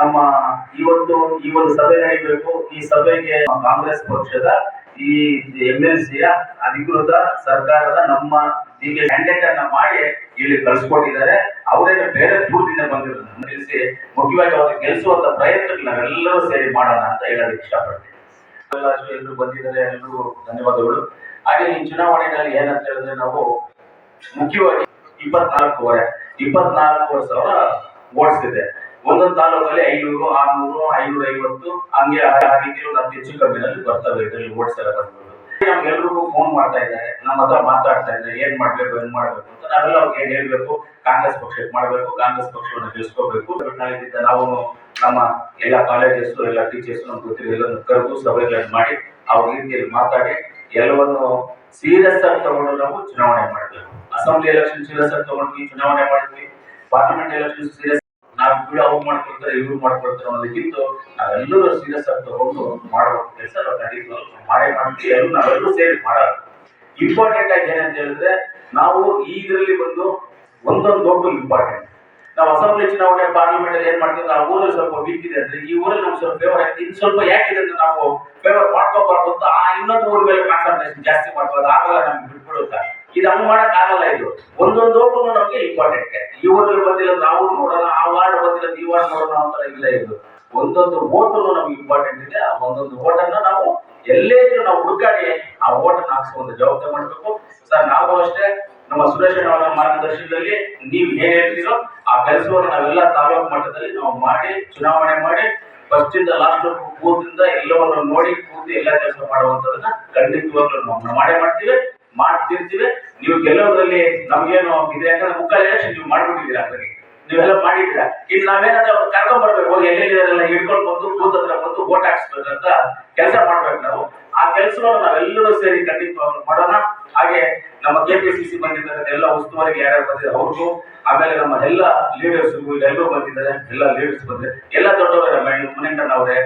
ನಮ್ಮ ಇವತ್ತು ಈ ಒಂದು ಸಭೆ ನಡೀಬೇಕು. ಈ ಸಭೆಗೆ ಕಾಂಗ್ರೆಸ್ ಪಕ್ಷದ, ಈ ಎಂ ಎಲ್ ಸಿಯ ಅಧಿಕೃತ ಸರ್ಕಾರದ ನಮ್ಮ ಹೀಗೆ ಕ್ಯಾಂಡಿಡೇಟ್ ಅನ್ನ ಮಾಡಿ ಇಲ್ಲಿ ಕಳ್ಸಿಕೊಟ್ಟಿದ್ದಾರೆ. ಅವರೇನು ಬೇರೆ ದೂರದಿಂದ ಬಂದಿರೋದು. ನಿಲ್ಲಿಸಿ ಮುಖ್ಯವಾಗಿ ಅವರು ಗೆಲ್ಲಿಸುವಂತ ಪ್ರಯತ್ನ ನಾವೆಲ್ಲರೂ ಸೇರಿ ಮಾಡೋಣ ಅಂತ ಹೇಳೋದಕ್ಕೆ ಇಷ್ಟಪಡ್ತೀವಿ ಅಷ್ಟು ಎಲ್ಲರೂ ಬಂದಿದ್ದಾರೆ ಎಲ್ಲರಿಗೂ ಧನ್ಯವಾದಗಳು. ಹಾಗೆ ಈ ಚುನಾವಣೆಯಲ್ಲಿ ಏನಂತ ಹೇಳಿದ್ರೆ ನಾವು ಮುಖ್ಯವಾಗಿ ಇಪ್ಪತ್ನಾಲ್ಕೂವರೆ ಇಪ್ಪತ್ನಾಲ್ಕೂವರೆ ಸಾವಿರ ಓಡಿಸ್ತಿದೆ ಇದೆ. ಒಂದೊಂದು ತಾಲೂಕಲ್ಲಿ ಐನೂರು, ಆರ್ನೂರು, ಐನೂರ ಐವತ್ತು, ಹಂಗೆ ಆ ರೀತಿ ಅತಿ ಹೆಚ್ಚು ಕಮ್ಮಿನಲ್ಲಿ ಬರ್ತವೆ ಇದರಲ್ಲಿ ಓಟ್ಸ್ ಎಲ್ಲ ಬಂದ್ಬಿಟ್ಟು. ಫೋನ್ ಮಾಡ್ತಾ ಇದ್ದಾರೆ, ನಮ್ಮ ಹತ್ರ ಮಾತಾಡ್ತಾ ಇದ್ದಾರೆ, ಏನ್ ಮಾಡ್ಬೇಕು ಏನ್ ಮಾಡ್ಬೇಕು ಅಂತ ನಾವೆಲ್ಲ ಅವ್ರಿಗೆ ಏನ್ ಹೇಳ್ಬೇಕು, ಕಾಂಗ್ರೆಸ್ ಪಕ್ಷಕ್ಕೆ ಮಾಡ್ಬೇಕು, ಕಾಂಗ್ರೆಸ್ ಪಕ್ಷವನ್ನು ಗೆಲ್ಸ್ಕೋಬೇಕು. ನಾವು ನಮ್ಮ ಎಲ್ಲ ಕಾಲೇಜಸ್ ಎಲ್ಲ ಟೀಚರ್ಸ್ ನಮ್ಮ ಗೊತ್ತಿರೋದನ್ನು ಕರೆದು ಸಭೆಗಳನ್ನು ಮಾಡಿ ಅವ್ರ ರೀತಿಯಲ್ಲಿ ಮಾತಾಡಿ ಎಲ್ಲವನ್ನು ಸೀರಿಯಸ್ ಆಗಿ ತಗೊಂಡು ನಾವು ಚುನಾವಣೆ ಮಾಡಬೇಕು. ಅಸೆಂಬ್ಲಿ ಎಲೆಕ್ಷನ್ ಸೀರಿಯಸ್ ಆಗಿ ತಗೊಂಡ್ವಿ, ಚುನಾವಣೆ ಮಾಡಿದ್ವಿ. ಪಾರ್ಲಿಮೆಂಟ್ ಎಲೆಕ್ಷನ್ ಸೀರಿಯಸ್ ನಾವು ಕೂಡ ಅವ್ರು ಮಾಡ್ಕೊಳ್ತಾರೆ ಇವ್ರು ಮಾಡ್ಕೊಳ್ತಾರೆ ಅನ್ನೋದಕ್ಕಿಂತ ನಾವೆಲ್ಲರೂ ಸೀರಿಯಸ್ ಆಗಿ ತಗೊಂಡು ಮಾಡಬೇಕು ಕೆಲಸ ನಾವು ಮಾಡೇ ಮಾಡ್ತೀವಿ ಎಲ್ಲರೂ ನಾವೆಲ್ಲರೂ ಸೇರಿ ಮಾಡೋದು ಇಂಪಾರ್ಟೆಂಟ್ ಆಗಿ ಏನಂತ ಹೇಳಿದ್ರೆ, ನಾವು ಇದರಲ್ಲಿ ಬಂದು ಒಂದೊಂದು ದೊಡ್ಡ ಇಂಪಾರ್ಟೆಂಟ್ ನಾವು ಅಸೆಂಬ್ಲಿ ಚುನಾವಣೆ ಪಾರ್ಲಿಮೆಂಟ್ ಅಲ್ಲಿ ಏನ್ ಮಾಡ್ತೀವಿ ಆ ಊರಲ್ಲಿ ಸ್ವಲ್ಪ ವೀಕ್ ಇದೆ ಅಂದ್ರೆ ಈ ಊರಲ್ಲಿ ನಮ್ಗೆ ಸ್ವಲ್ಪ ಫೇವರ್ ಆಗಿದೆ. ಇನ್ನು ಸ್ವಲ್ಪ ಯಾಕಿದೆ ಅಂತ ನಾವು ಫೇವರ್ ಮಾಡ್ಕೋಬಾರ್ದು ಅಂತ ಆ ಇನ್ನೊಂದು ಊರ ಮೇಲೆ ಕಾನ್ಸಂಟ್ರೇಷನ್ ಜಾಸ್ತಿ ಮಾಡ್ಬೋದು ಆಗಲ್ಲ ನಮ್ಗೆ ಬಿಟ್ಬಿಡುತ್ತೆ. ಇದು ಹಂಗ್ ಮಾಡಕ್ ಆಗಲ್ಲ ಇದು. ಒಂದೊಂದು ಓಟು ನಮ್ಗೆ ಇಂಪಾರ್ಟೆಂಟ್ ಈ ಊರಲ್ಲಿ ಬಂದಿಲ್ಲ ನಾವು ನೋಡೋಣ, ಆ ವಾರ್ಡ್ ಬಂದಿಲ್ಲ ಈ ವಾರ್ಡ್ ನೋಡೋಣ ಅಂತ ಇಲ್ಲ ಇದು. ಒಂದೊಂದು ಓಟು ನಮ್ಗೆ ಇಂಪಾರ್ಟೆಂಟ್ ಇದೆ. ಆ ಒಂದೊಂದು ಓಟನ್ನ ನಾವು ಎಲ್ಲೇ ಇದ್ರೂ ನಾವು ಹುಡುಕಾಡಿ ಆ ಓಟನ್ನ ಹಾಕ್ಸುವಂತ ಜವಾಬ್ದಾರಿ ಮಾಡ್ಬೇಕು. ಸರ್, ನಾವು ಅಷ್ಟೇ ನಮ್ಮ ಸುರೇಶ್ ಅವರ ಮಾರ್ಗದರ್ಶನದಲ್ಲಿ ನೀವು ಏನ್ ಹೇಳ್ತೀರೋ ಆ ಕೆಲಸವನ್ನು ನಾವೆಲ್ಲ ತಾಲೂಕು ಮಟ್ಟದಲ್ಲಿ ನಾವು ಮಾಡಿ, ಚುನಾವಣೆ ಮಾಡಿ ಫಸ್ಟ್ ಇಂದ ಲಾಸ್ಟ್ ಕೂತಿಂದ ಎಲ್ಲವನ್ನು ನೋಡಿ ಕೂತು ಎಲ್ಲ ಕೆಲಸ ಮಾಡುವಂತದನ್ನ ಖಂಡಿತವಾಗ್ಲೂ ನಾವು ಮಾಡೇ ಮಾಡ್ತೀವಿ. ಮಾಡ್ತಿರ್ತೀವಿ. ನೀವು ಗೆಲ್ಲೋದ್ರಲ್ಲಿ ನಮ್ಗೇನು ಇದೆ ಯಾಕಂದ್ರೆ ಮುಕ್ಕಾಲು ನೀವು ಮಾಡ್ಬಿಟ್ಟಿದ್ದೀರಾ ಅದಕ್ಕೆ ನೀವೆಲ್ಲ ಮಾಡಿದ್ದೀರಾ? ಇನ್ನು ನಾವೇನಾದ್ರೆ ಅವ್ರು ಕರ್ಕೊಂಡ್ ಬರ್ಬೇಕು. ಹೋಗಿ ಎಲ್ಲೆಲ್ಲಿದಾರೆಲ್ಲ ಹಿಡ್ಕೊಂಡು ಬಂದು ಬೂತ್ ಹತ್ರ ಬಂದು ವೋಟ್ ಹಾಕ್ಸ್ಬೇಕಂತ ಕೆಲಸ ಮಾಡ್ಬೇಕು ನಾವು. ಆ ಕೆಲಸವನ್ನು ನಾವೆಲ್ಲರೂ ಸೇರಿ ಖಂಡಿತವಾಗ್ಲು ಮಾಡೋಣ. ಹಾಗೆ ನಮ್ಮ ಕೆ ಪಿ ಸಿ ಸಿ ಬಂದಿದ್ದಾರೆ. ಎಲ್ಲ ಉಸ್ತುವಾರಿಗೆ ಯಾರ್ಯಾರು ಬಂದಿದ್ದಾರೆ ಅವ್ರಿಗೂ. ಆಮೇಲೆ ನಮ್ಮ ಎಲ್ಲ ಲೀಡರ್ಸ್ಗೂ ಎಲ್ಲರೂ ಬಂದಿದ್ದಾರೆ. ಎಲ್ಲ ಲೀಡರ್ಸ್ ಬಂದಿದೆ ಎಲ್ಲ ದೊಡ್ಡವರ ಮನೆಯಿಂದ ಅವರೇ